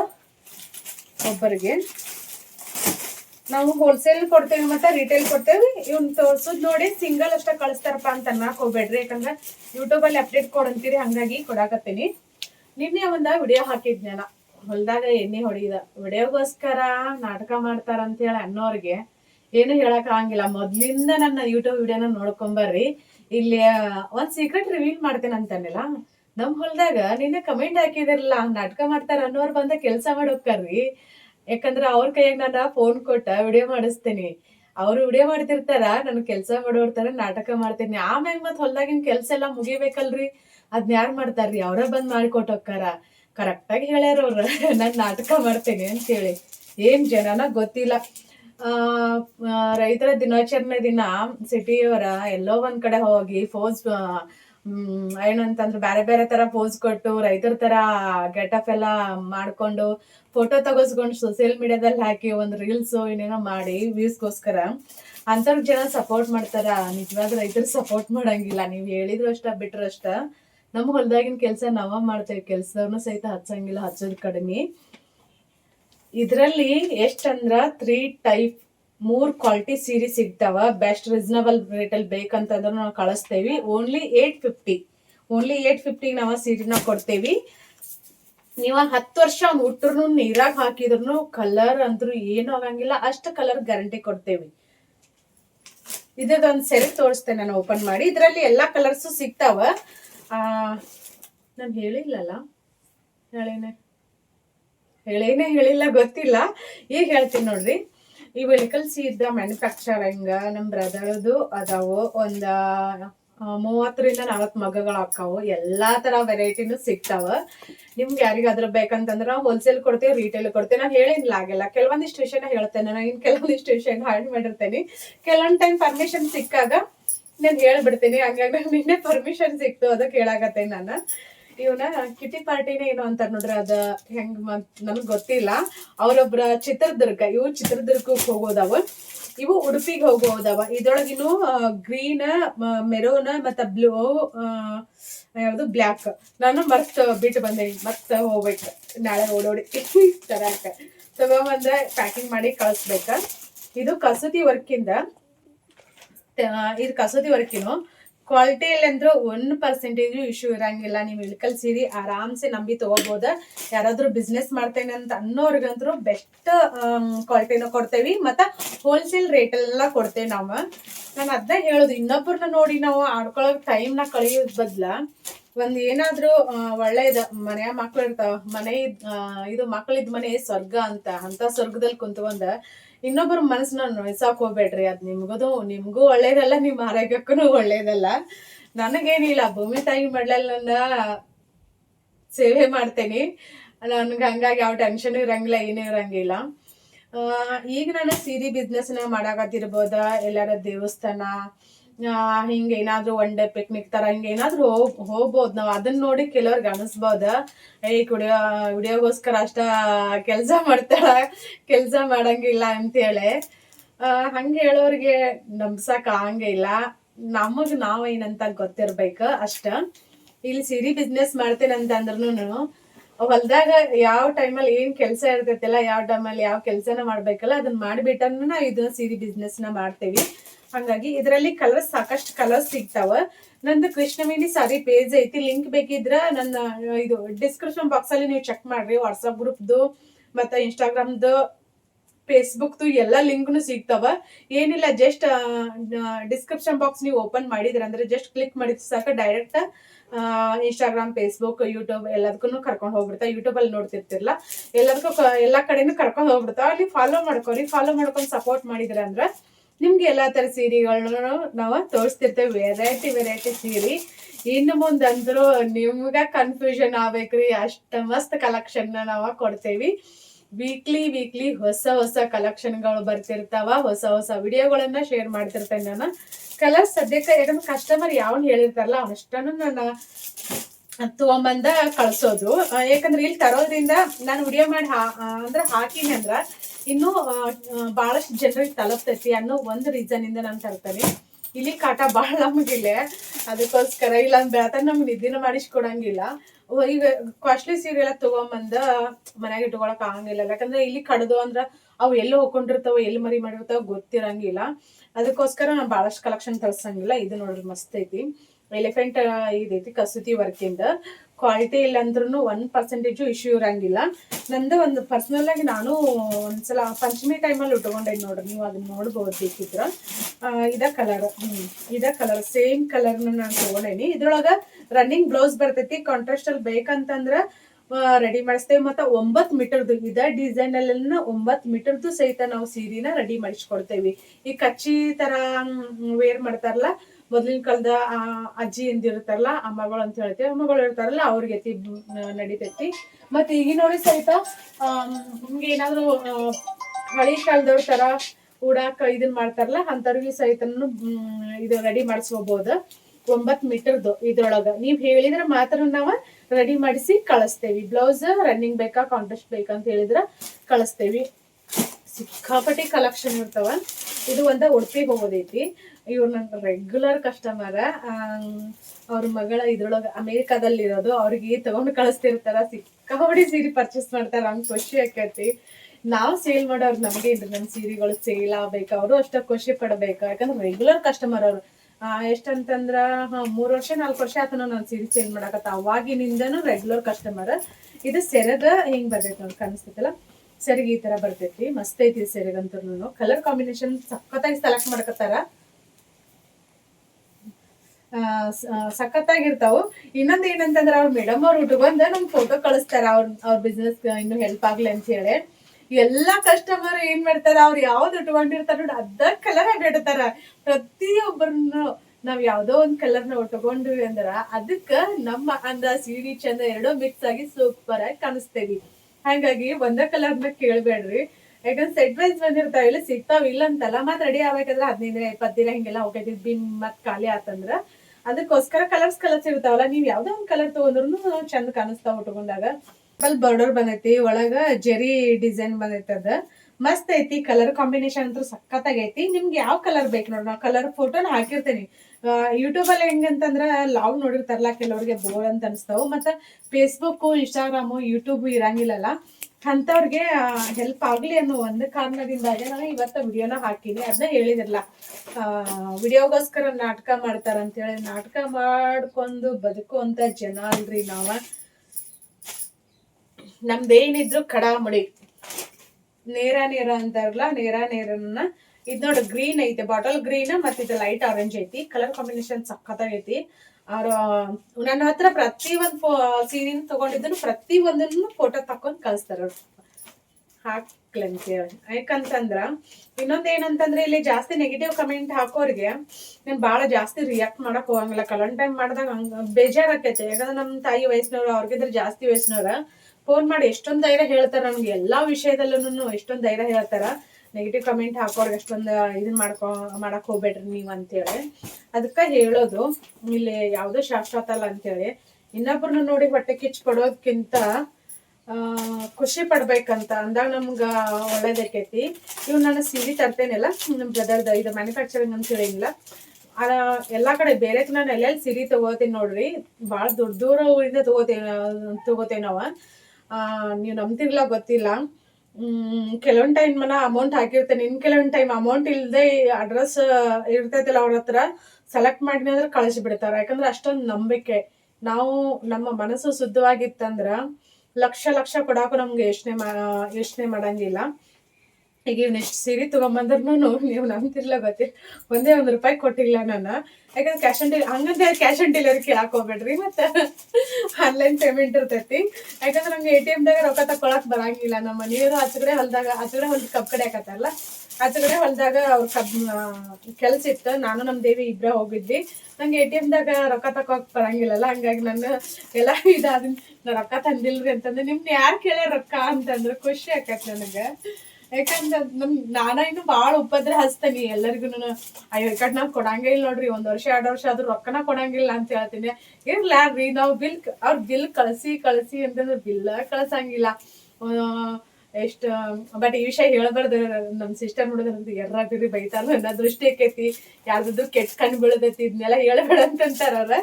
ಒಬ್ಬರಿಗೆ. ನಾವು ಹೋಲ್ಸೇಲ್ ಕೊಡ್ತೇವೆ ಮತ್ತೆ ರಿಟೇಲ್ ಕೊಡ್ತೇವೆ. ಇವ್ನ ತೋರ್ಸುದ್ ನೋಡಿ ಸಿಂಗಲ್ ಅಷ್ಟ ಕಳಿಸ್ತಾರಪ್ಪ ಅಂತ ಅನ್ನಕ್ ಹೋಗ್ಬೇಡ್ರಿ ಯಾಕಂದ್ರೆ ಯೂಟ್ಯೂಬಲ್ಲಿ ಅಪ್ಡೇಟ್ ಕೊಡಂತೀರಿ, ಹಂಗಾಗಿ ಕೊಡಾಕತ್ತೀನಿ. ನಿನ್ನೆ ಒಂದ ವಿಡಿಯೋ ಹಾಕಿದ್ನಲ್ಲ ಹೊಲ್ದಾಗ ಎಣ್ಣೆ ಹೊಡಿದ. ವಿಡಿಯೋಗೋಸ್ಕರ ನಾಟಕ ಮಾಡ್ತಾರ ಅಂತ ಹೇಳಿ ಅನ್ನೋರ್ಗೆ ಏನು ಹೇಳಕ್ ಆಗಂಗಿಲ್ಲ. ಮೊದ್ಲಿಂದ ನನ್ನ ಯೂಟ್ಯೂಬ್ ವಿಡಿಯೋನ ನೋಡ್ಕೊಂಬರ್ರಿ. ಇಲ್ಲಿ ಒಂದ್ ಸೀಕ್ರೆಟ್ ರಿವೀಲ್ ಮಾಡ್ತೇನೆ ಅಂತಾನಿಲ್ಲ. ನಮ್ ಹೊಲ್ದಾಗ ನಿನ್ನೆ ಕಮೆಂಟ್ ಹಾಕಿದಿರಲ್ಲ, ನಾಟಕ ಮಾಡ್ತಾರ ಅನ್ನೋರ್ ಬಂದ ಕೆಲ್ಸ ಮಾಡೋಕ್ಕರ್ರಿ ಯಾಕಂದ್ರ ಅವ್ರ ಕೈಯಾಗ ನಾನು ಫೋನ್ ಕೊಟ್ಟ, ವಿಡಿಯೋ ಮಾಡಿಸ್ತೀನಿ. ಅವ್ರು ವಿಡಿಯೋ ಮಾಡ್ತಿರ್ತಾರ ನನ್ ಕೆಲ್ಸ ಮಾಡೋರ್ ತರ ನಾಟಕ ಮಾಡ್ತೀನಿ. ಆಮ್ಯಾಗ ಮತ್ ಹೊಲ್ದಾಗಿನ ಕೆಲ್ಸ ಎಲ್ಲಾ ಮುಗಿಬೇಕಲ್ರಿ? ಅದ್ನ ಯಾರ್ ಮಾಡ್ತಾರ್ರಿ? ಅವ್ರ ಬಂದ್ ಮಾಡ್ಕೊಟ್ಟೋಕ್ಕಾರ. ಕರೆಕ್ಟ್ ಆಗಿ ಹೇಳ್ಯಾರ ಅವ್ರ. <laughs> ನಾನ್ ನಾಟಕ ಮಾಡ್ತೇನೆ ಅಂತ ಹೇಳಿ ಏನ್ ಜನನ ಗೊತ್ತಿಲ್ಲ. ಆ, ರೈತರ ದಿನಾಚರಣೆ ದಿನ ಸಿಟಿಯವರ ಎಲ್ಲೋ ಒಂದ್ ಕಡೆ ಹೋಗಿ ಫೋಸ್ ಹ್ಮ್ ಏನಂತಂದ್ರೆ ಬೇರೆ ಬೇರೆ ತರ ಪೋಸ್ ಕೊಟ್ಟು ರೈತರ ತರ ಗೆಟಪ್ ಎಲ್ಲ ಮಾಡ್ಕೊಂಡು ಫೋಟೋ ತಗೋಸ್ಕೊಂಡು ಸೋಷಿಯಲ್ ಮೀಡಿಯಾದಲ್ಲಿ ಹಾಕಿ ಒಂದು ರೀಲ್ಸ್ ಏನೇನೋ ಮಾಡಿ ವ್ಯೂಸ್ಗೋಸ್ಕರ ಅಂತವ್ರ ಜನ ಸಪೋರ್ಟ್ ಮಾಡ್ತಾರ. ನಿಜವಾದ ರೈತರು ಸಪೋರ್ಟ್ ಮಾಡಂಗಿಲ್ಲ. ನೀವ್ ಹೇಳಿದ್ರು ಅಷ್ಟ, ಬಿಟ್ರು ಅಷ್ಟ. ನಮ್ ಹೊಲ್ದಾಗಿನ ಕೆಲ್ಸ ನಾವ ಮಾಡ್ತೇವೆ. ಕೆಲ್ಸದವ್ರನ್ನ ಸಹಿತ ಹಚ್ಚಂಗಿಲ್ಲ, ಹಚ್ಚೋದ್ ಕಡಿಮೆ. ಇದ್ರಲ್ಲಿ ಎಷ್ಟಂದ್ರ ತ್ರೀ ಟೈಪ್ ಮೂರ್ ಕ್ವಾಲಿಟಿ ಸೀರೆ ಸಿಗ್ತಾವ. ಬೆಸ್ಟ್ ರೀಸನಬಲ್ ರೇಟ್ ಅಲ್ಲಿ ಬೇಕಂತಂದ್ರೆ ನಾವು ಕಳಿಸ್ತೇವಿ. Only eight fifty only eight fifty ನಾವು ಸೀರೆನ ಕೊಡ್ತೇವಿ. ನೀವ ಹತ್ತು ವರ್ಷ ಹುಟ್ರು ನೀರಾಗ ಹಾಕಿದ್ರು ಕಲರ್ ಅಂದ್ರು ಏನು ಆಗಂಗಿಲ್ಲ. ಅಷ್ಟು ಕಲರ್ ಗ್ಯಾರಂಟಿ ಕೊಡ್ತೇವಿ. ಇದೊಂದು ಸೆರೆ ತೋರಿಸ್ತೇನೆ ನಾನು ಓಪನ್ ಮಾಡಿ. ಇದರಲ್ಲಿ ಎಲ್ಲಾ ಕಲರ್ಸು ಸಿಗ್ತಾವ. ನಾನು ಹೇಳಿಲ್ಲಲ್ಲ? ಹೇಳೇನೆ ಹೇಳೇನೆ ಹೇಳಿಲ್ಲ, ಗೊತ್ತಿಲ್ಲ. ಈಗ ಹೇಳ್ತೀನಿ ನೋಡ್ರಿ. ಈ ವೆಹಿಕಲ್ಸ್ ಇದ್ದ ಮ್ಯಾನುಫ್ಯಾಕ್ಚರಿಂಗ್ ನಮ್ಮ ಬ್ರದರ್ದು ಅದಾವು. ಒಂದ ಮೂವತ್ತರಿಂದ ನಲವತ್ ಮಗಗಳು ಹಾಕಾವು ಎಲ್ಲಾ ತರ ವೆರೈಟಿನೂ ಸಿಗ್ತಾವ. ನಿಮ್ಗೆ ಯಾರಿಗಾದ್ರೂ ಬೇಕಂತಂದ್ರ ಹೋಲ್ಸೇಲ್ ಕೊಡ್ತೇವೆ ರಿಟೇಲ್ ಕೊಡ್ತೇವೆ. ನಾನು ಹೇಳಿದ್ಲ ಆಗಿಲ್ಲ ಕೆಲವೊಂದಿಷ್ಟು ವಿಷಯನ ಹೇಳ್ತೇನೆ ನಾನು. ಇನ್ ಕೆಲವೊಂದಿಷ್ಟು ವಿಷಯನ ಹಾಳು ಮಾಡಿರ್ತೇನೆ. ಕೆಲವೊಂದ್ ಟೈಮ್ ಪರ್ಮಿಷನ್ ಸಿಕ್ಕಾಗ ನಾನು ಹೇಳ್ಬಿಡ್ತೀನಿ. ಹಂಗಾಗಿ ನಾನು ನಿನ್ನೆ ಪರ್ಮಿಷನ್ ಸಿಕ್ತು ಅದಕ್ಕೆ ಹೇಳಾಗತ್ತೆ ನಾನು. ಇವನ ಕಿಟಿ ಪಾರ್ಟಿನೇ ಏನೋ ಅಂತಾರ ನೋಡ್ರಿ, ಅದ ಹೆಂಗ್ ನನಗ್ ಗೊತ್ತಿಲ್ಲ. ಅವರೊಬ್ರ ಚಿತ್ರದುರ್ಗ, ಇವು ಚಿತ್ರದುರ್ಗಕ್ಕೆ ಹೋಗೋದವ. ಇವು ಉಡುಪಿಗೆ ಹೋಗೋದವ. ಇದ್ರೊಳಗಿನ್ನು ಗ್ರೀನ್ ಮೆರೋನ್ ಮತ್ತ ಬ್ಲೂ ಯಾವುದು ಬ್ಲ್ಯಾಕ್ ನಾನು ಮರ್ತ್ ಬಿಟ್ಟು ಬಂದೆ ಮತ್ತ ಹೋಗ್ಬೇಕು. ನಾಳೆ ಓಡೋಡಿ. ತರಾಕ ತಗೊಂಬಂದ್ರ ಪ್ಯಾಕಿಂಗ್ ಮಾಡಿ ಕಳಿಸ್ಬೇಕ. ಇದು ಕಸೂತಿ ವರ್ಕಿಂದ ಇದು ಕಸೂತಿ ವರ್ಕಿನು ಕ್ವಾಲಿಟಿಯಲ್ಲಿ ಅಂದ್ರೆ ಒನ್ ಪರ್ಸೆಂಟೇಜ್ ಇಶ್ಯೂ ಇರಂಗಿಲ್ಲ. ನೀವು ಇಳ್ಕಲ್ ಸೀರೆ ಆರಾಮ್ಸೆ ನಂಬಿ ತಗೋಬಹುದು ಯಾರಾದ್ರೂ ಬಿಸ್ನೆಸ್ ಮಾಡ್ತೇನೆ ಅಂತ ಅನ್ನೋರ್ಗಂತೂ ಬೆಸ್ಟ್ ಕ್ವಾಲಿಟಿನ ಕೊಡ್ತೇವಿ. ಮತ್ತ ಹೋಲ್ಸೇಲ್ ರೇಟ್ ಎಲ್ಲ ಕೊಡ್ತೇವೆ ನಾವು. ನಾನು ಅದನ್ನ ಹೇಳೋದು ಇನ್ನೊಬ್ಬರನ್ನ ನೋಡಿ ನಾವು ಆಡ್ಕೊಳಕ್ ಟೈಮ್ನ ಕಳಿಯೋದ್ ಬದ್ಲ ಒಂದ್ ಏನಾದ್ರೂ ಒಳ್ಳೇದ ಮನೆಯ ಮಕ್ಳು ಇರ್ತಾವ, ಮನೆ ಇದ್- ಮಕ್ಳಿದ್ ಮನೆ ಸ್ವರ್ಗ ಅಂತ ಅಂತ ಸ್ವರ್ಗದಲ್ಲಿ ಕುಂತ್ಕೊಂಡ ಇನ್ನೊಬ್ಬರ ಮನಸ್ಸನ್ನ ನೋಯ್ಸಾಕ್ ಹೋಗ್ಬೇಡ್ರಿ. ಅದ್ ನಿಮ್ಗದು, ನಿಮ್ಗೂ ಒಳ್ಳೇದಲ್ಲ, ನಿಮ್ ಆರೋಗ್ಯಕ್ಕೂ ಒಳ್ಳೇದಲ್ಲ. ನನಗೇನಿಲ್ಲ, ಭೂಮಿ ತಾಯಿ ಮಾಡ್ಲಲ್ಲ ಸೇವೆ ಮಾಡ್ತೇನಿ. ನನ್ಗೆ ಹಂಗಾಗಿ ಯಾವ ಟೆನ್ಷನ್ ಇರಂಗಿಲ್ಲ, ಏನೂ ಇರಂಗಿಲ್ಲ. ಈಗ ನಾನು ಸೀರೆ ಬಿಸ್ನೆಸ್ನ ಮಾಡಾಕತ್ತಿರ್ಬೋದ? ಎಲ್ಲಾರ ದೇವಸ್ಥಾನ ಹಿಂಗ ಏನಾದ್ರು ಒನ್ ಡೇ ಪಿಕ್ನಿಕ್ ತರ ಹಿಂಗ ಏನಾದ್ರೂ ಹೋಗ್ ಹೋಗ್ಬೋದು. ನಾವ್ ಅದನ್ನ ನೋಡಿ ಕೆಲವ್ರಿಗೆ ಅನಿಸ್ಬೋದು. ಏ ಕುಡಿಯೋ ವಿಡಿಯೋಗೋಸ್ಕರ ಅಷ್ಟ ಕೆಲಸ ಮಾಡ್ತಾಳ. ಕೆಲಸ ಮಾಡಂಗಿಲ್ಲ ಅಂತೇಳಿ. ಹಂಗ ಹೇಳೋರಿಗೆ ನಂಬ್ಸಕ್ ಆಗಂಗಿಲ್ಲ ನಮಗ್ ನಾವ್ ಏನಂತ ಗೊತ್ತಿರ್ಬೇಕ ಅಷ್ಟ. ಇಲ್ಲಿ ಸಿರಿ ಬಿಸ್ನೆಸ್ ಮಾಡ್ತೇನೆ ಅಂತ ಅಂದ್ರೂ ಹೊಲ್ದಾಗ ಯಾವ ಟೈಮಲ್ಲಿ ಏನ್ ಕೆಲಸ ಇರ್ತೈತಿಲ್ಲ, ಯಾವ ಟೈಮಲ್ಲಿ ಯಾವ ಕೆಲಸನ ಮಾಡ್ಬೇಕಲ್ಲ ಅದನ್ನ ಮಾಡಿಬಿಟ್ಟನ್ನು ನಾವು ಇದು ಸಿರಿ ಬಿಸ್ನೆಸ್ನ ಮಾಡ್ತೇವಿ. ಹಂಗಾಗಿ ಇದರಲ್ಲಿ ಕಲರ್ಸ್ ಸಾಕಷ್ಟು ಕಲರ್ಸ್ ಸಿಗ್ತಾವ. ನಂದು ಕೃಷ್ಣವೇಣಿ ಸಾರಿ ಪೇಜ್ ಐತಿ ಲಿಂಕ್ ಬೇಕಿದ್ರ ನನ್ನ, ಇದು ಡಿಸ್ಕ್ರಿಪ್ಷನ್ ಬಾಕ್ಸ್ ಅಲ್ಲಿ ನೀವು ಚೆಕ್ ಮಾಡ್ರಿ. ವಾಟ್ಸಪ್ ಗ್ರೂಪ್ದು ಮತ್ತೆ ಇನ್ಸ್ಟಾಗ್ರಾಮ್ದು ಫೇಸ್ಬುಕ್ದು ಎಲ್ಲ ಲಿಂಕ್ನು ಸಿಗ್ತಾವ. ಏನಿಲ್ಲ ಜಸ್ಟ್ ಡಿಸ್ಕ್ರಿಪ್ಷನ್ ಬಾಕ್ಸ್ ನೀವು ಓಪನ್ ಮಾಡಿದ್ರ ಅಂದ್ರೆ ಜಸ್ಟ್ ಕ್ಲಿಕ್ ಮಾಡಿದ್ರೆ ಸಾಕು ಡೈರೆಕ್ಟ್ ಇನ್ಸ್ಟಾಗ್ರಾಮ್ ಫೇಸ್ಬುಕ್ ಯೂಟ್ಯೂಬ್ ಎಲ್ಲದಕ್ಕೂ ಕರ್ಕೊಂಡು ಹೋಗ್ಬಿಡ್ತಾ ಯೂಟ್ಯೂಬ್ ಅಲ್ಲಿ ನೋಡ್ತಿರ್ತಿರ್ಲ. ಎಲ್ಲದಕ್ಕೂ ಎಲ್ಲಾ ಕಡೆನು ಕರ್ಕೊಂಡು ಹೋಗ್ಬಿಡ್ತಾವ. ಅಲ್ಲಿ ಫಾಲೋ ಮಾಡ್ಕೊರಿ. ಫಾಲೋ ಮಾಡ್ಕೊಂಡು ಸಪೋರ್ಟ್ ಮಾಡಿದ್ರ ಅಂದ್ರ ನಿಮ್ಗೆ ಎಲ್ಲಾ ತರ ಸೀರೆಗಳನ್ನು ನಾವು ತೋರಿಸ್ತಿರ್ತೇವೆ. ವೆರೈಟಿ ವೆರೈಟಿ ಸೀರೆ. ಇನ್ನು ಮುಂದಂದ್ರು ನಿಮ್ಗ ಕನ್ಫ್ಯೂಷನ್ ಆಗ್ಬೇಕ್ರಿ. ಅಷ್ಟ ಮಸ್ತ್ ಕಲೆಕ್ಷನ್ ನಾವು ಕೊಡ್ತೇವಿ. ವೀಕ್ಲಿ ವೀಕ್ಲಿ ಹೊಸ ಹೊಸ ಕಲೆಕ್ಷನ್ಗಳು ಬರ್ತಿರ್ತಾವ. ಹೊಸ ಹೊಸ ವಿಡಿಯೋಗಳನ್ನ ಶೇರ್ ಮಾಡ್ತಿರ್ತೇನೆ ನಾನು. ಕಲರ್ ಸದ್ಯಕ್ಕೆ ಯಾಕಂದ್ರೆ ಕಸ್ಟಮರ್ ಯಾವನ್ ಹೇಳಿರ್ತಾರಲ್ಲ ಅಷ್ಟನ್ನು ನಾನು ತೊಗೊಂಬಂದ ಕಳ್ಸೋದು. ಯಾಕಂದ್ರೆ ಇಲ್ಲಿ ತರೋದ್ರಿಂದ ನಾನು ವಿಡಿಯೋ ಮಾಡಿ ಹಾ ಅಂದ್ರೆ ಹಾಕಿನಿ ಅಂದ್ರ ಇನ್ನೂ ಬಹಳಷ್ಟು ಜನರಿಗೆ ತಲುಪ್ತೈತಿ ಅನ್ನೋ ಒಂದು ರೀಸನ್ ಇಂದ ನಾನು ತರ್ತೇನೆ. ಇಲ್ಲಿ ಕಾಟ ಬಹಳ ನಮಗಿಲ್ಲ. ಅದಕ್ಕೋಸ್ಕರ ಇಲ್ಲ ಬೆಳತನ ನಮ್ಗೆ ನಿದ್ದಿನ ಮಾಡಿಸ್ಕೊಡಂಗಿಲ್ಲ. ಈಗ ಕಾಸ್ಟ್ಲಿ ಸೀರೆ ಎಲ್ಲ ತಗೊಂಬಂದ ಮನ್ಯಾಗ ಇಟ್ಕೊಳಕ್ ಆಗಂಗಿಲ್ಲ. ಯಾಕಂದ್ರೆ ಇಲ್ಲಿ ಕಡ್ದು ಅಂದ್ರ ಅವು ಎಲ್ಲಿ ಹೋಗ್ಕೊಂಡಿರ್ತಾವ, ಎಲ್ಲಿ ಮರಿ ಮಾಡಿರ್ತಾವ ಗೊತ್ತಿರಂಗಿಲ್ಲ. ಅದಕ್ಕೋಸ್ಕರ ನಾನು ಬಹಳಷ್ಟು ಕಲೆಕ್ಷನ್ ತರ್ಸಂಗಿಲ್ಲ. ಇದು ನೋಡ್ರಿ ಮಸ್ತ್ ಐತಿ. ಎಲಿಫೆಂಟ್ ಇದೈತಿ, ಕಸೂತಿ ವರ್ಕಿಂದ. ಕ್ವಾಲಿಟಿ ಇಲ್ಲ ಅಂದ್ರೂ ಒನ್ ಪರ್ಸೆಂಟೇಜು ಇಶ್ಯೂ ಇರಂಗಿಲ್ಲ. ನಂದು ಒಂದು ಪರ್ಸನಲ್ ಆಗಿ ನಾನು ಒಂದ್ಸಲ ಪಂಚಮಿ ಟೈಮಲ್ಲಿ ಉಟ್ಕೊಂಡೆ ನೋಡ್ರಿ, ನೀವು ಅದನ್ನ ನೋಡ್ಬೋದು ಬೇಕಿದ್ರ. ಇದ ಕಲರ್ ಇದ ಕಲರ್ ಸೇಮ್ ಕಲರ್ನ ನಾನು ತಗೊಂಡೇನಿ. ಇದ್ರೊಳಗ ರನ್ನಿಂಗ್ ಬ್ಲೌಸ್ ಬರ್ತೈತಿ ಕಾಂಟ್ರಾಸ್ಟ್ ಅಲ್ಲಿ ಬೇಕಂತಂದ್ರ ರೆಡಿ ಮಾಡಿಸ್ತೇವೆ. ಮತ್ತೆ ಒಂಬತ್ ಮೀಟರ್ದು, ಇದ ಡಿಸೈನ್ ಒಂಬತ್ತು ಒಂಬತ್ ಮೀಟರ್ದು ಸಹಿತ ನಾವು ಸೀರೆನ ರೆಡಿ ಮಾಡಿಸ್ಕೊಡ್ತೇವಿ ಈ ಕಚ್ಚಿ ತರ ವೇರ್ ಮಾಡ್ತಾರಲ್ಲ ಮೊದ್ಲಿನ ಕಾಲದ ಅಜ್ಜಿ ಎಂದಿರ್ತಾರಲ್ಲ ಅಮ್ಮಗಳು ಅಂತ ಹೇಳ್ತೇವೆ. ಅಮ್ಮಗಳು ಇರ್ತಾರಲ್ಲ ಅವ್ರಿಗೆ ಎತ್ತಿ ನಡಿತೈತಿ. ಮತ್ತೆ ಈಗಿನವ್ರಿ ಸಹಿತ ನಿಮ್ಗೆ ಏನಾದ್ರು ಹಳಿ ಕಾಲದವ್ರ ತರ ಉಡಾಕ ಇದನ್ ಮಾಡ್ತಾರಲ್ಲ ಅಂತವ್ರಿಗೆ ಸಹಿತನು ಇದು ರೆಡಿ ಮಾಡಿಸ್ಕೋಬಹುದು ಒಂಬತ್ ಮೀಟರ್ದು ಇದ್ರೊಳಗ. ನೀವ್ ಹೇಳಿದ್ರೆ ಮಾತ್ರ ನಾವ ರೆಡಿ ಮಾಡಿಸಿ ಕಳಿಸ್ತೇವಿ. ಬ್ಲೌಸ್ ರನ್ನಿಂಗ್ ಬೇಕಾ ಕಾಂಟ್ರಾಸ್ಟ್ ಬೇಕಾ ಅಂತ ಹೇಳಿದ್ರ ಕಳಿಸ್ತೇವಿ. ಸಿಕ್ಕಾಪಟ್ಟಿ ಕಲೆಕ್ಷನ್ ಇರ್ತಾವ. ಇದು ಒಂದ ಉಡುಪಿಗೆ ಹೋಗೋದೈತಿ. ಇವ್ರು ನನ್ನ ರೆಗ್ಯುಲರ್ ಕಸ್ಟಮರ್ ಅವ್ರ ಮಗಳ ಇದ್ರೊಳಗ ಅಮೇರಿಕಾದಲ್ಲಿರೋದು, ಅವ್ರಿಗೆ ತಗೊಂಡು ಕಳಿಸ್ತಿರ್ತಾರ ಸಿಕ್ಕಾಬಡಿ ಸೀರೆ ಪರ್ಚೇಸ್ ಮಾಡ್ತಾರ ಹಂಗ್ ಖುಷಿ ಆಕೈತಿ. ನಾವು ಸೇಲ್ ಮಾಡೋರು ನಮಗೆ ಇದ್ರ ನಮ್ಮ ಸೀರೆಗಳು ಸೇಲ್ ಆಗ್ಬೇಕು, ಅವರು ಅಷ್ಟ ಖುಷಿ ಪಡ್ಬೇಕು. ಯಾಕಂದ್ರೆ ರೆಗ್ಯುಲರ್ ಕಸ್ಟಮರ್ ಅವ್ರು. ಎಷ್ಟಂತಂದ್ರ ಮೂರ್ ವರ್ಷ, ನಾಲ್ಕು ವರ್ಷ ಆತನ ನಾನು ಸೀರೆ ಸೇಲ್ ಮಾಡಕತ್ತ. ಅವಾಗಿನಿಂದನು ರೆಗ್ಯುಲರ್ ಕಸ್ಟಮರ್ ಇದು ಸೆರೆದ ಹಿಂಗ್ ಬರ್ತೈತಿ ನೋಡಿ ಕಾಣಿಸ್ತೈತಲ್ಲ? ಸರಿಗೆ ಈ ತರ ಬರ್ತೈತಿ, ಮಸ್ತ್ ಐತಿ ಸೆರಗಂತೂ ಕಲರ್ ಕಾಂಬಿನೇಷನ್ ಸಖತ್ತಾಗಿ ಸೆಲೆಕ್ಟ್ ಮಾಡ್ಕತ್ತಾರ. ಸಖತ್ತಾಗಿರ್ತಾವು. ಇನ್ನೊಂದ್ ಏನಂತಂದ್ರ ಅವ್ರ ಮೇಡಮ್ ಅವ್ರು ಉಟ್ಕೊಂಡ ನಮ್ ಫೋಟೋ ಕಳಿಸ್ತಾರ, ಅವ್ರ ಅವ್ರ ಬಿಸ್ನೆಸ್ ಇನ್ನು ಹೆಲ್ಪ್ ಆಗ್ಲಿ ಅಂತ ಹೇಳಿ. ಎಲ್ಲಾ ಕಸ್ಟಮರ್ ಏನ್ ಮಾಡ್ತಾರ, ಅವ್ರು ಯಾವ್ದು ಉಟ್ಕೊಂಡಿರ್ತಾರ ನೋಡಿ ಅದ ಕಲರ್ ಇಡ್ತಾರ. ಪ್ರತಿಯೊಬ್ಬರನ್ನು ನಾವ್ ಯಾವ್ದೋ ಒಂದ್ ಕಲರ್ನ ಉಟ್ಕೊಂಡ್ವಿ ಅಂದ್ರ ಅದಕ್ಕ ನಮ್ಮ ಅಂದ ಸೀರಿ ಚಂದ ಎರಡೂ ಮಿಕ್ಸ್ ಆಗಿ ಸೂಪರ್ ಆಗಿ ಕಾಣಿಸ್ತೇವಿ. ಹಾಗಾಗಿ ಒಂದ ಕಲರ್ನ ಕೇಳ್ಬೇಡ್ರಿ. ಯಾಕಂದ್ರೆ ಸೆಟ್ ವೈಸ್ ಬಂದಿರ್ತಾವ ಇಲ್ಲ, ಸಿಗ್ತಾವ ಇಲ್ಲ ಅಂತಲ್ಲ, ಮತ್ ರೆಡಿ ಆಗ್ಬೇಕಂದ್ರ ಹದಿನೈದು ದಿನ ಇಪ್ಪತ್ತು ದಿನ ಹಿಂಗೆಲ್ಲ ಹೋಗೈತಿ, ಬಿನ್ ಮತ್ ಖಾಲಿ ಆತಂದ್ರ ಅದಕ್ಕೋಸ್ಕರ ಕಲರ್ಸ್ ಕಲರ್ಸ್ ಇರ್ತಾವಲ್ಲ ನೀವ್ ಯಾವ್ದೋ ಒಂದ್ ಕಲರ್ ತಗೊಂಡ್ರು ಚಂದ ಕಾಣಿಸ್ತಾವ ಉಟ್ಕೊಂಡಾಗ. ಅಲ್ಲಿ ಬಾರ್ಡರ್ ಬಂದೈತಿ, ಒಳಗ ಜೆರಿ ಡಿಸೈನ್ ಬಂದೈತಿ ಅದ ಮಸ್ತ್ ಐತಿ ಕಲರ್ ಕಾಂಬಿನೇಷನ್ ಅಂತೂ ಸಖತ್ತಾಗೈತಿ ನಿಮ್ಗೆ ಯಾವ ಕಲರ್ ಬೇಕು ನೋಡ್ರಿ ನಾವು ಕಲರ್ ಫೋಟೋನ ಹಾಕಿರ್ತೀನಿ. ಯೂಟ್ಯೂಬ್ ಅಲ್ಲಿ ಹೆಂಗಂತಂದ್ರ ಲಾವ್ ನೋಡಿರ್ತಾರಲ್ಲ, ಕೆಲವ್ರಿಗೆ ಬೋರ್ ಅಂತ ಅನ್ಸ್ತಾವ. ಮತ್ತ ಫೇಸ್ಬುಕ್ ಇನ್ಸ್ಟಾಗ್ರಾಮು ಯೂಟ್ಯೂಬ್ ಇರಂಗಿಲ್ಲಲ್ಲ. ಅಂಥವ್ರಿಗೆ ಹೆಲ್ಪ್ ಆಗ್ಲಿ ಅನ್ನೋ ಒಂದು ಕಾರಣದಿಂದಾಗೆ ನಾನು ಇವತ್ತ ವಿಡಿಯೋನ ಹಾಕಿನಿ. ಅದನ್ನ ಹೇಳಿದಿರಲ್ಲ ವಿಡಿಯೋಗೋಸ್ಕರ ನಾಟಕ ಮಾಡ್ತಾರ ಅಂತೇಳಿ. ನಾಟಕ ಮಾಡ್ಕೊಂಡು ಬದುಕುವಂಥ ಜನ ಅಲ್ರಿ ನಾವ. ನಮ್ದೇನಿದ್ರು ಕಡಾಮಡಿ. ನೇರ ನೇರ ಅಂತಾರಲ್ಲ, ನೇರ ನೇರನ್ನ. ಇದು ನೋಡಿ ಗ್ರೀನ್ ಐತೆ ಬಾಟಲ್ ಗ್ರೀನ್ ಮತ್ತೆ ಲೈಟ್ ಆರೆಂಜ್ ಐತಿ. ಕಲರ್ ಕಾಂಬಿನೇಷನ್ ಸಖತ್ತಾಗೈತಿ. ಅವ್ರ ನನ್ನ ಹತ್ರ ಪ್ರತಿ ಒಂದು ಫೋ ಸೀರಿನ ತಗೊಂಡಿದ್ದನ್ನು ಪ್ರತಿ ಒಂದನ್ನು ಫೋಟೋ ತಕ್ಕೊಂಡು ಕಳಿಸ್ತಾರೆ ಅವ್ರು. ಹಾಕ್ಲಂತೆ ಯಾಕಂತಂದ್ರ, ಇನ್ನೊಂದ್ ಏನಂತಂದ್ರೆ ಇಲ್ಲಿ ಜಾಸ್ತಿ ನೆಗೆಟಿವ್ ಕಮೆಂಟ್ ಹಾಕೋರಿಗೆ ನಾನು ಭಾಳ ಜಾಸ್ತಿ ರಿಯಾಕ್ಟ್ ಮಾಡಕ್ ಹೋಗಂಗಿಲ್ಲ. ಕಲನ್ ಟೈಮ್ ಮಾಡಿದಾಗ ಹಂಗ ಬೇಜಾರಾಕೈತೆ ಯಾಕಂದ್ರೆ ನಮ್ಮ ತಾಯಿ ವಯಸ್ಸಿನವ್ರು, ಅವ್ರಿಗಿದ್ರೆ ಜಾಸ್ತಿ ವಯಸ್ಸಿನವ್ರ ಫೋನ್ ಮಾಡಿ ಎಷ್ಟೊಂದ್ ಧೈರ್ಯ ಹೇಳ್ತಾರ ನಮ್ಗೆ. ಎಲ್ಲಾ ವಿಷಯದಲ್ಲೂ ಎಷ್ಟೊಂದ್ ಧೈರ್ಯ ಹೇಳ್ತಾರ. ನೆಗೆಟಿವ್ ಕಮೆಂಟ್ ಹಾಕೋರ್ಗೆ ಅಷ್ಟೊಂದು ಇದನ್ನ ಮಾಡ್ಕೊ ಮಾಡಕ್ ಹೋಗ್ಬೇಡ್ರಿ ನೀವ್ ಅಂತೇಳಿ. ಅದಕ್ಕ ಹೇಳೋದು ಇಲ್ಲಿ ಯಾವ್ದೋ ಶಾಶ್ವತ ಅಲ್ಲ ಅಂತೇಳಿ. ಇನ್ನೊಬ್ರನ್ನ ನೋಡಿ ಹೊಟ್ಟೆ ಕಿಚ್ಚು ಆ, ಖುಷಿ ಪಡ್ಬೇಕಂತ ಅಂದಾಗ ನಮ್ಗ ಒಳ್ಳೇದಕ್ಕೈತಿ ಇವ್ ನಾನು ಸೀರೆ ತರ್ತೇನಲ್ಲ ನಮ್ ಬ್ರದರ್ದ ಇದು ಮ್ಯಾನುಫ್ಯಾಕ್ಚರಿಂಗ್ ಅಂತ ಹೇಳಿಲ್ಲ ಎಲ್ಲಾ ಕಡೆ ಬೇರೆ ನಾನು ಎಲ್ಲೆಲ್ಲಿ ಸೀರೆ ತಗೋತೀನಿ ನೋಡ್ರಿ ಭಾಳ ದೂರ ದೂರ ಊರಿಂದ ತಗೋತೇವೆ ತಗೋತೇವೆ ಆ, ನೀವ್ ನಂಬ್ತಿರ್ಲ ಗೊತ್ತಿಲ್ಲ. ಕೆಲವೊಂದ್ ಟೈಮ್ ಮನ ಅಮೌಂಟ್ ಹಾಕಿರ್ತೇನೆ ಇನ್ ಕೆಲವೊಂದು ಟೈಮ್ ಅಮೌಂಟ್ ಇಲ್ಲದೆ ಅಡ್ರೆಸ್ ಇರ್ತೈತಿಲ್ಲ ಅವ್ರ ಹತ್ರ ಸೆಲೆಕ್ಟ್ ಮಾಡಿ ಅಂದ್ರೆ ಕಳಿಸಿ ಬಿಡ್ತಾರ. ಯಾಕಂದ್ರೆ ಅಷ್ಟೊಂದು ನಂಬಿಕೆ. ನಾವು ನಮ್ಮ ಮನಸ್ಸು ಶುದ್ಧವಾಗಿತ್ತಂದ್ರ ಲಕ್ಷ ಲಕ್ಷ ಕೊಡಾಕು ನಮ್ಗೆ ಯೋಚನೆ ಮಾ, ಯೋಚನೆ ಮಾಡಂಗಿಲ್ಲ. ಈಗ ಇವ್ನ ಎಷ್ಟು ಸೀರೆ ತಗೊಂಬಂದ್ರು ನೀವು ನಂಬ್ತಿರ್ಲ ಗೊತ್ತಿಲ್ಲ ಒಂದೇ ಒಂದ್ ರೂಪಾಯಿ ಕೊಟ್ಟಿಲ್ಲ ನಾನು. ಯಾಕಂದ್ರೆ ಕ್ಯಾಶ್ ಆನ್ ಡೆಲಿ ಹಂಗಂತ ಕ್ಯಾಶ್ ಆನ್ ಡೆಲಿವರಿ ಕೇಳಕ್ ಹೋಗ್ಬೇಡ್ರಿ ಮತ್ತೆ? ಆನ್ಲೈನ್ ಪೇಮೆಂಟ್ ಇರ್ತೈತಿ. ಯಾಕಂದ್ರೆ ನಂಗೆ ಎ ಟಿ ಎಮ್ದಾಗ ರೊಕ್ಕ ತಕೊಳಕ್ ಬರಂಗಿಲ್ಲ. ನಮ್ಮ ಮನೆಯವರು ಆಚೆಗಡೆ ಹೊಲ್ದಾಗ ಆಚೆಗಡೆ ಹೊಲ್ದ ಕಬ್ ಕಡೆ ಹಾಕತ್ತಾರಲ್ಲ ಆಚೆಗಡೆ ಹೊಲ್ದಾಗ ಅವ್ರ ಕಬ್ ಕೆಲ್ಸ ಇತ್ತು. ನಾನು ನಮ್ಮ ದೇವಿ ಇಬ್ಬರೇ ಹೋಗಿದ್ವಿ. ನಂಗೆ ಎ ಟಿ ಎಮ್ದಾಗ ರೊಕ್ಕ ತಕೊಳಕ್ ಬರಂಗಿಲ್ಲಲ್ಲ. ಹಂಗಾಗಿ ನನ್ನ ಎಲ್ಲ ಇದಾದ ನಾ ರೊಕ್ಕ ತಂದಿಲ್ರಿ ಅಂತಂದ್ರೆ ನಿಮ್ನ ಯಾರು ಕೇಳ್ಯಾರ ರೊಕ್ಕ ಅಂತಂದ್ರೆ ಖುಷಿ ಆಕತ್ ನನಗೆ. ಯಾಕಂದ್ರೆ ನಮ್ ನಾನ ಇನ್ನು ಭಾಳ ಉಪದ್ರ ಹಚ್ತೇನಿ. ಎಲ್ಲರಿಗೂ ಅಯ್ಯೋ ಕಟ್ ನಾವ್ ಕೊಡಂಗೇ ಇಲ್ಲ ನೋಡ್ರಿ, ಒಂದ್ ವರ್ಷ, ಎರಡು ವರ್ಷ ಆದ್ರೂ ರೊಕ್ಕನ ಕೊಡಂಗಿಲ್ಲ ಅಂತ ಹೇಳ್ತೀನಿ. ಇರ್ಲಾರ್ರಿ ನಾವ್ ಬಿಲ್ ಅವ್ರ ಬಿಲ್ ಕಳ್ಸಿ ಕಳ್ಸಿ ಅಂತಂದ್ರೆ ಬಿಲ್ಲ ಕಳ್ಸಂಗಿಲ್ಲ. ಎಷ್ಟು, ಬಟ್ ಈ ವಿಷಯ ಹೇಳ್ಬಾರ್ದು. ನಮ್ಮ ಸಿಸ್ಟರ್ ನೋಡಿದ್ರೆ ಎರ್ರಾಗಿರಿ ಬೈತಾರ ನನ್ನ ದೃಷ್ಟಿ ಆಕೈತಿ. ಯಾರ್ದು ಕೆಟ್ಟ ಕಣ್ ಬೀಳದೈತಿ ಇದನ್ನೆಲ್ಲ ಹೇಳ್ಬೇಡ ಅಂತಂತಾರ ಅವ್ರ.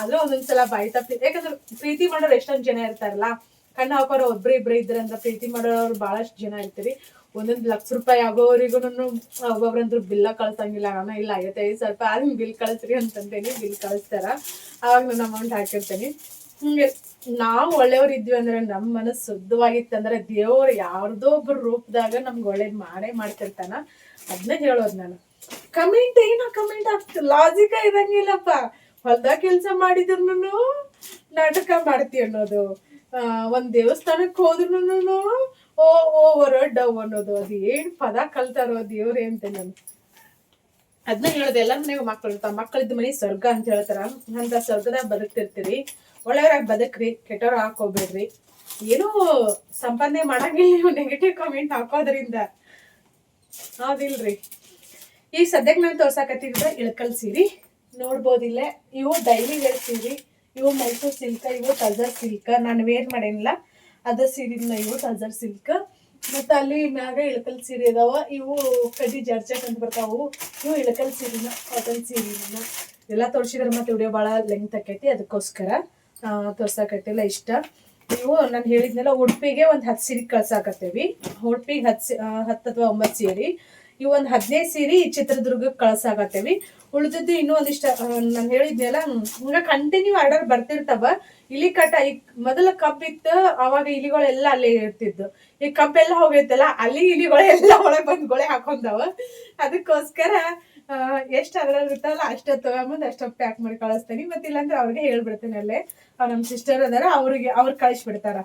ಆದ್ರೂ ಒಂದೊಂದ್ಸಲ ಬೈತಾ ಯಾಕಂದ್ರೆ ಪ್ರೀತಿ ಮಾಡೋರು ಎಷ್ಟೊಂದ್ ಜನ ಇರ್ತಾರಲ್ಲ. ಕಣ್ಣು ಹಾಕೋರು ಒಬ್ರು ಇಬ್ರು ಇದ್ರಂತ ಪ್ರೀತಿ ಮಾಡೋರು ಬಹಳಷ್ಟು ಜನ ಇರ್ತೀರಿ. ಒಂದೊಂದು ಲಕ್ಷ ರೂಪಾಯಿ ಆಗೋವರೆಗೂ ಒಬ್ಬೊಬ್ರಂದ್ರು ಬಿಲ್ಲ ಕಳ್ಸಂಗಿಲ್ಲ ನಾನು ಇಲ್ಲ, ಐವತ್ತೈದು ಸಾವಿರ ರೂಪಾಯಿ, ಆದ್ರೆ ಬಿಲ್ ಕಳಿಸ್ರಿ ಅಂತಂದೇನಿ, ಬಿಲ್ ಕಳಿಸ್ತಾರ. ಅವಾಗ ನಾನು ಅಮೌಂಟ್ ಹಾಕಿರ್ತೇನೆ. ಹಿಂಗೆ ನಾವು ಒಳ್ಳೆಯವ್ರು ಇದ್ವಿ ಅಂದ್ರೆ ನಮ್ಮ ಮನಸ್ಸು ಶುದ್ಧವಾಗಿತ್ತಂದ್ರೆ ದೇವ್ರು ಯಾರ್ದೋ ಒಬ್ರು ರೂಪದಾಗ ನಮ್ಗೆ ಒಳ್ಳೇದ್ ಮಾಡೇ ಮಾಡ್ತಿರ್ತಾನ. ಅದನ್ನ ಹೇಳೋದು ನಾನು. ಕಮೆಂಟ್ ಏನೋ ಕಮೆಂಟ್ ಆಗ್ತ ಲಾಜಿಕ ಇರಂಗಿಲ್ಲಪ್ಪ. ಹೊಲ್ದಾಗ ಕೆಲಸ ಮಾಡಿದ್ರು ನಾಟಕ ಮಾಡ್ತಿ ಅನ್ನೋದು. ಒಂದ್ ದೇವಸ್ಥಾನಕ್ಕೆ ಹೋದ್ರು ಓ ಓವರ್ ಡವ್ ಅನ್ನೋದು. ಅದು ಏನ್ ಪದ ಕಲ್ತಾರೋ ದೇವ್ರೇ ಅಂತ ನಾನು. ಅದನ್ನ ಹೇಳೋದು ಎಲ್ಲ ಮನೆಗೆ ಮಕ್ಕಳು ಇರ್ತಾವ ಮಕ್ಕಳಿದ್ದ ಮನೆ ಸ್ವರ್ಗ ಅಂತ ಹೇಳ್ತಾರ. ಅಂತ ಸ್ವರ್ಗದಾಗ ಬದುಕ್ತಿರ್ತೀರಿ. ಒಳ್ಳೆಯವ್ರಾಗಿ ಬದುಕ್ರಿ ಕೆಟ್ಟವ್ರು ಹಾಕೋಬೇಡ್ರಿ. ಏನೂ ಸಂಪಾದನೆ ಮಾಡಂಗಿಲ್ಲ ನೀವು ನೆಗೆಟಿವ್ ಕಾಮೆಂಟ್ ಹಾಕೋದ್ರಿಂದ. ಹೌದಿಲ್ರಿ. ಈ ಸದ್ಯಕ್ಕೆ ನಾನು ತೋರ್ಸಾಕತ್ತಿದ್ರೆ ಇಳಕಲ್ ಸೀರಿ. ನೋಡ್ಬೋದಿಲ್ಲ. ಇವು ಡೈಲಿ ಸೀರೆ. ಇವು ಮೈಸೂರು ಸಿಲ್ಕ, ಇವು ಟಜರ್ ಸಿಲ್ಕ. ನಾನು ವೇರ್ ಮಾಡೇನಿಲ್ಲ. ಅದ ಸೀರೆ ಇವು ಟಜರ್ ಸಿಲ್ಕ್ ಮತ್ತು ಅಲ್ಲಿ ಮ್ಯಾಗ ಇಳಕಲ್ ಸೀರೆ ಅದಾವ ಇವು ಕಡ್ಡಿ ಜರ್ಜಟ್ ಅಂತ ಬರ್ತಾವು. ಇವು ಇಳಕಲ್ ಸೀರೆನ ಕಾಟನ್ ಸೀರೆನ. ಎಲ್ಲ ತೋರಿಸಿದ್ರೆ ಮತ್ತೆ ವಿಡಿಯೋ ಭಾಳ ಲೆಂತ್ ಆಕೈತಿ. ಅದಕ್ಕೋಸ್ಕರ ಆ, ತೋರ್ಸಾಕತ್ತಿಲ್ಲ ಇಷ್ಟ. ನೀವು ನಾನು ಹೇಳಿದ್ನೆಲ್ಲ ಉಡುಪಿಗೆ ಒಂದು ಹತ್ತು ಸೀರೆ ಕಳ್ಸಾಕತ್ತೇವಿ. ಉಡುಪಿಗೆ ಹತ್ತು ಹತ್ತು ಅಥವಾ ಒಂಬತ್ತು ಸೀರೆ. ಇವು ಒಂದು ಹದಿನೈದು ಸೀರೆ ಚಿತ್ರದುರ್ಗಕ್ಕೆ ಕಳ್ಸಾಕತ್ತೇವಿ. ಉಳಿದದ್ದು ಇನ್ನೂ ಒಂದಿಷ್ಟ ನಾನು ಹೇಳಿದ್ನೆಲ್ಲ ಹಂಗ ಕಂಟಿನ್ಯೂ ಆರ್ಡರ್ ಬರ್ತಿರ್ತಾವ. ಇಲಿ ಕಟ್ಟ ಈ ಮೊದಲ ಕಪ್ ಇತ್ತು ಅವಾಗ ಇಲಿಗಳೆಲ್ಲ ಅಲ್ಲಿ ಇರ್ತಿದ್ದು ಈ ಕಬ್ಬೆಲ್ಲ ಹೋಗೈತಲ್ಲ ಅಲ್ಲಿ ಇಲಿಗಳೆಲ್ಲ <laughs> ಒಳಗೆ ಬಂದು ಗೊಳೆ ಹಾಕೊಂಡವ. ಅದಕ್ಕೋಸ್ಕರ ಎಷ್ಟು ಅದ್ರಲ್ಲಿ ಇರ್ತಾವಲ್ಲ, ಅಷ್ಟ ತಗೊಂಬಂದು ಅಷ್ಟ ಪ್ಯಾಕ್ ಮಾಡಿ ಕಳಿಸ್ತೀನಿ. ಮತ್ತಿಲ್ಲಾಂದ್ರೆ ಅವ್ರಿಗೆ ಹೇಳ್ಬಿಡ್ತೇನೆ ಅಲ್ಲೇ. ನಮ್ಮ ಸಿಸ್ಟರ್ ಅದಾರ ಅವ್ರಿಗೆ, ಅವ್ರು ಕಳಿಸ್ಬಿಡ್ತಾರ.